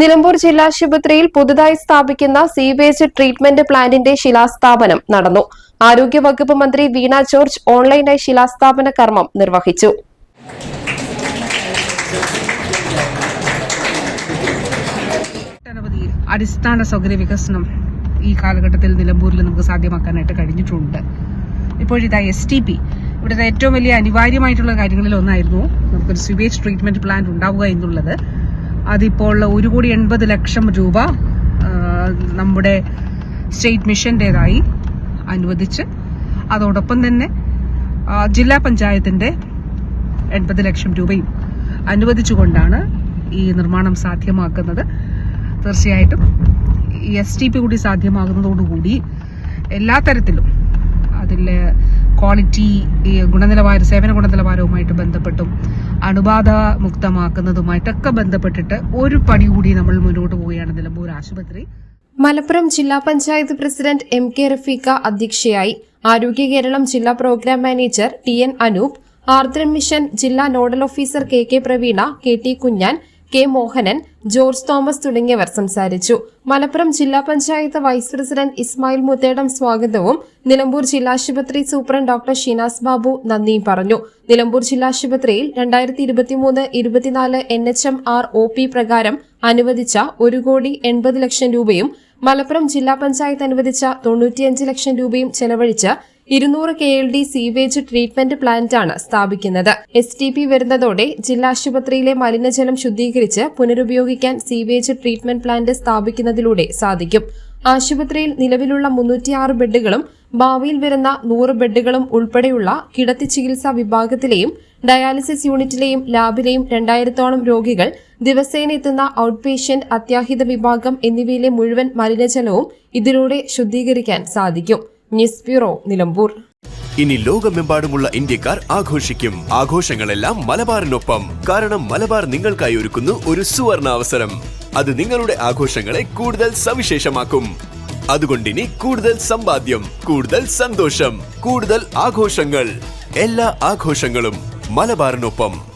Nilambur ജില്ലാശുപത്രിയിൽ പുതുതായി സ്ഥാപിക്കുന്ന sewage treatment പ്ലാന്റിന്റെ ശിലാസ്ഥാപനം നടന്നു. ആരോഗ്യവകുപ്പ് മന്ത്രി വീണ ജോർജ് ഓൺലൈനായി ശിലാസ്ഥാപന കർമ്മം നിർവഹിച്ചു. അടിസ്ഥാന സൗകര്യ വികസനം ഈ കാലഘട്ടത്തിൽ നിലമ്പൂരിൽ നമുക്ക് സാധ്യമാക്കാനായിട്ട് കഴിഞ്ഞിട്ടുണ്ട്. ഇപ്പോഴിതാ എസ് ടി പി ഇവിടുത്തെ ഏറ്റവും വലിയ അനിവാര്യമായിട്ടുള്ള കാര്യങ്ങളിൽ ഒന്നായിരുന്നു നമുക്കൊരു സ്വിവേജ് ട്രീറ്റ്മെന്റ് പ്ലാന്റ് ഉണ്ടാവുക എന്നുള്ളത്. അതിപ്പോൾ ഒരു കോടി എൺപത് ലക്ഷം രൂപ നമ്മുടെ സ്റ്റേറ്റ് മിഷന്റേതായി അനുവദിച്ച് അതോടൊപ്പം തന്നെ ജില്ലാ പഞ്ചായത്തിന്റെ എൺപത് ലക്ഷം രൂപയും അനുവദിച്ചുകൊണ്ടാണ് ഈ നിർമ്മാണം സാധ്യമാക്കുന്നത്. തീർച്ചയായിട്ടും എസ് ടി പി കൂടി സാധ്യമാകുന്നതോടുകൂടി എല്ലാ തരത്തിലും അതിൽ ക്വാളിറ്റി ഗുണനിലവാര സേവന ഗുണനിലവാരവുമായിട്ട് ബന്ധപ്പെട്ടും അണുബാധ മുക്തമാക്കുന്നതുമായിട്ടൊക്കെ ബന്ധപ്പെട്ടിട്ട് ഒരു പടി കൂടി നമ്മൾ മുന്നോട്ട് പോവുകയാണ് നിലമ്പൂർ ആശുപത്രി. മലപ്പുറം ജില്ലാ panchayat president M K Rafeeqa അധ്യക്ഷയായി ആരോഗ്യ കേരളം ജില്ലാ program manager T N Anoop Aardram mission ജില്ലാ nodal officer K K Praveena K T Kunjan K Mohanan George Thomas തുടങ്ങിയവർ സംസാരിച്ചു. മലപ്പുറം ജില്ലാ പഞ്ചായത്ത് വൈസ് പ്രസിഡന്റ് ഇസ്മായിൽ മുത്തേടം സ്വാഗതവും നിലമ്പൂർ ജില്ലാശുപത്രി സൂപ്രണ്ട് ഡോക്ടർ ഷീനാസ് ബാബു നന്ദിയും പറഞ്ഞു. നിലമ്പൂർ ജില്ലാശുപത്രിയിൽ രണ്ടായിരത്തി ഇരുപത്തിമൂന്ന് ഇരുപത്തിനാല് N H M R O P പ്രകാരം അനുവദിച്ച ഒരു കോടി എൺപത് ലക്ഷം രൂപയും മലപ്പുറം ജില്ലാ പഞ്ചായത്ത് അനുവദിച്ച തൊണ്ണൂറ്റിയഞ്ച് ലക്ഷം രൂപയും ചെലവഴിച്ച് ഇരുന്നൂറ് K L D sewage treatment പ്ലാന്റാണ് സ്ഥാപിക്കുന്നത്. എസ് ടി പി വരുന്നതോടെ ജില്ലാ ആശുപത്രിയിലെ മലിനജലം ശുദ്ധീകരിച്ച് പുനരുപയോഗിക്കാൻ സീവേജ് ട്രീറ്റ്മെന്റ് പ്ലാന്റ് സ്ഥാപിക്കുന്നതിലൂടെ സാധിക്കും. ആശുപത്രിയിൽ നിലവിലുള്ള മുന്നൂറ്റിയാറ് ബെഡുകളും ഭാവിയിൽ വരുന്ന നൂറ് ബെഡുകളും ഉൾപ്പെടെയുള്ള കിടത്തി ചികിത്സാ വിഭാഗത്തിലെയും ഡയാലിസിസ് യൂണിറ്റിലെയും ലാബിലെയും രണ്ടായിരത്തോളം രോഗികൾ ദിവസേന എത്തുന്ന ഔട്ട് പേഷ്യന്റ് അത്യാഹിത വിഭാഗം എന്നിവയിലെ മുഴുവൻ മലിനജലവും ഇതിലൂടെ ശുദ്ധീകരിക്കാൻ സാധിക്കും. ന്യൂസ് ബ്യൂറോ നിലമ്പൂർ ഇനി ലോകമെമ്പാടുമുള്ള ഇന്ത്യക്കാർ ആഘോഷിക്കും. ആഘോഷങ്ങളെല്ലാം മലബാറിനൊപ്പം. കാരണം മലബാർ നിങ്ങൾക്കായി ഒരുക്കുന്നു ഒരു സുവർണ അവസരം അത് നിങ്ങളുടെ ആഘോഷങ്ങളെ കൂടുതൽ സവിശേഷമാക്കും. അതുകൊണ്ടിനി കൂടുതൽ സമ്പാദ്യം കൂടുതൽ സന്തോഷം കൂടുതൽ ആഘോഷങ്ങൾ. എല്ലാ ആഘോഷങ്ങളും മലബാറിനൊപ്പം.